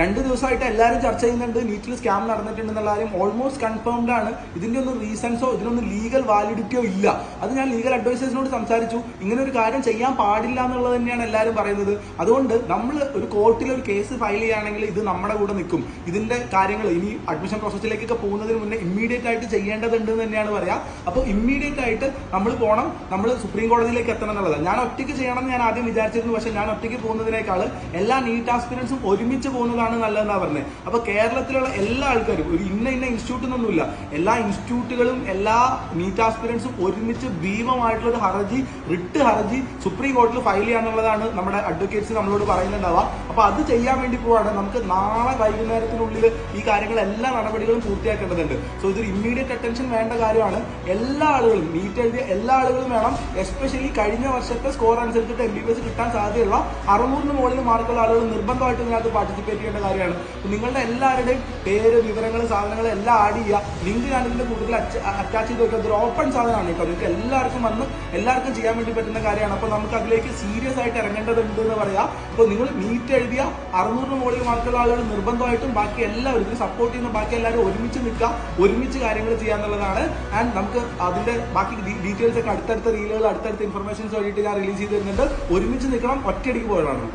രണ്ട് ദിവസമായിട്ട് എല്ലാവരും ചർച്ച ചെയ്യുന്നുണ്ട്. നീറ്റിൽ സ്കാം നടന്നിട്ടുണ്ടെന്നുള്ള കാര്യം ഓൾമോസ്റ്റ് കൺഫേംഡ് ആണ്. ഇതിന്റെ ഒന്നും റീസൺസോ ഇതിനൊന്നും ലീഗൽ വാലിഡിറ്റിയോ ഇല്ല. അത് ഞാൻ ലീഗൽ അഡ്വൈസേഴ്സിനോട് സംസാരിച്ചു. ഇങ്ങനെ ഒരു കാര്യം ചെയ്യാൻ പാടില്ല എന്നുള്ളത് തന്നെയാണ് എല്ലാവരും പറയുന്നത്. അതുകൊണ്ട് നമ്മൾ ഒരു കോർട്ടിൽ ഒരു കേസ് ഫയൽ ചെയ്യുകയാണെങ്കിൽ ഇത് നമ്മുടെ കൂടെ നിൽക്കും. ഇതിന്റെ കാര്യങ്ങൾ ഇനി അഡ്മിഷൻ പ്രോസസ്സിലേക്കൊക്കെ പോകുന്നതിന് മുന്നേ ഇമ്മീഡിയറ്റ് ആയിട്ട് ചെയ്യേണ്ടതുണ്ട് എന്ന് തന്നെയാണ് പറയാം. അപ്പോൾ ഇമ്മീഡിയറ്റ് ആയിട്ട് നമ്മൾ പോകണം നമ്മൾ സുപ്രീം കോടതിയിലേക്ക് എത്തണം എന്നുള്ളത് ഞാൻ ഒറ്റയ്ക്ക് ചെയ്യണം എന്ന് ഞാൻ ആദ്യം വിചാരിച്ചിരുന്നു. പക്ഷേ ഞാൻ ഒറ്റയ്ക്ക് പോകുന്നതിനേക്കാൾ എല്ലാ നീറ്റ് ആസ്പിരൻസും ഒരുമിച്ച് പോകുന്നതാണ് നല്ലതെന്നാണ് പറഞ്ഞത് അപ്പൊ കേരളത്തിലുള്ള എല്ലാ ആൾക്കാരും ഒരു ഇന്ന ഇന്ന ഇൻസ്റ്റിറ്റ്യൂട്ട് എന്നൊന്നുമില്ല എല്ലാ ഇൻസ്റ്റിറ്റ്യൂട്ടുകളും എല്ലാ നീറ്റ് ആസ്പിറൻസും ഒരുമിച്ച് ഭീമമായിട്ടുള്ള ഒരു ഹർജി റിട്ട് ഹർജി സുപ്രീം കോടതിയിൽ ഫയൽ ചെയ്യാന്നുള്ളതാണ് നമ്മുടെ അഡ്വക്കേറ്റ്സ് നമ്മളോട് പറയുന്നുണ്ടാവുക. അപ്പൊ അത് ചെയ്യാൻ വേണ്ടി പോവാണ്. നമുക്ക് നാളെ വൈകുന്നേരത്തിനുള്ളിൽ ഈ കാര്യങ്ങൾ എല്ലാ നടപടികളും പൂർത്തിയാക്കേണ്ടതുണ്ട്. സോ ഇതൊരു ഇമ്മീഡിയറ്റ് അറ്റൻഷൻ വേണ്ട കാര്യമാണ്. എല്ലാ ആളുകളും നീറ്റ് എഴുതിയ എല്ലാ ആളുകളും വേണം. എസ്പെഷ്യലി കഴിഞ്ഞ വർഷത്തെ സ്കോർ അനുസരിച്ചിട്ട് എം ബി ബി എസ് കിട്ടാൻ സാധ്യതയുള്ള അറുന്നൂറിന് മുകളിൽ മാർക്കുള്ള ആളുകൾ നിർബന്ധമായിട്ട് ഇതിനകത്ത് പാർട്ടിസിപ്പേറ്റ് ചെയ്യേണ്ട കാര്യമാണ്. നിങ്ങളുടെ എല്ലാവരുടെയും പേര് വിവരങ്ങൾ സാധനങ്ങൾ എല്ലാം ആഡ് ചെയ്യുക. ലിങ്ക് ഞാൻ ഇതിന്റെ കൂട്ടത്തിൽ അറ്റാച്ച് ചെയ്ത് വെക്കുക അതൊരു ഓപ്പൺ സാധനമാണ് കേട്ടോ. നിങ്ങൾക്ക് എല്ലാവർക്കും വന്ന് എല്ലാവർക്കും ചെയ്യാൻ വേണ്ടി പറ്റുന്ന കാര്യമാണ്. അപ്പൊ നമുക്ക് അതിലേക്ക് സീരിയസ് ആയിട്ട് ഇറങ്ങേണ്ടതുണ്ട് എന്ന് പറയാം. അപ്പോൾ നിങ്ങൾ നീറ്റ് എഴുതിയ അറുന്നൂറിന് മുകളിൽ മാർക്കുള്ള ആളുകൾ നിർബന്ധമായിട്ടും ബാക്കി എല്ലാവരും ഇതിന് സപ്പോർട്ട് ചെയ്യുന്ന ബാക്കി എല്ലാവരും ഒരുമിച്ച് നിൽക്കുക. ഒരുമിച്ച് കാര്യങ്ങൾ ചെയ്യാന്നുള്ളതാണ് ആൻഡ് നമുക്ക് അതിന്റെ ബാക്കി ഡീറ്റെയിൽസ് ഒക്കെ അടുത്തടുത്ത റീലുകൾ അടുത്തടുത്ത ഇൻഫർമേഷൻസ് വേണ്ടിയിട്ട് ഞാൻ റിലീസ് ചെയ്ത് തരുന്നുണ്ട്. ഒരുമിച്ച് നിൽക്കണം. ഒറ്റയടിക്ക് പോകണം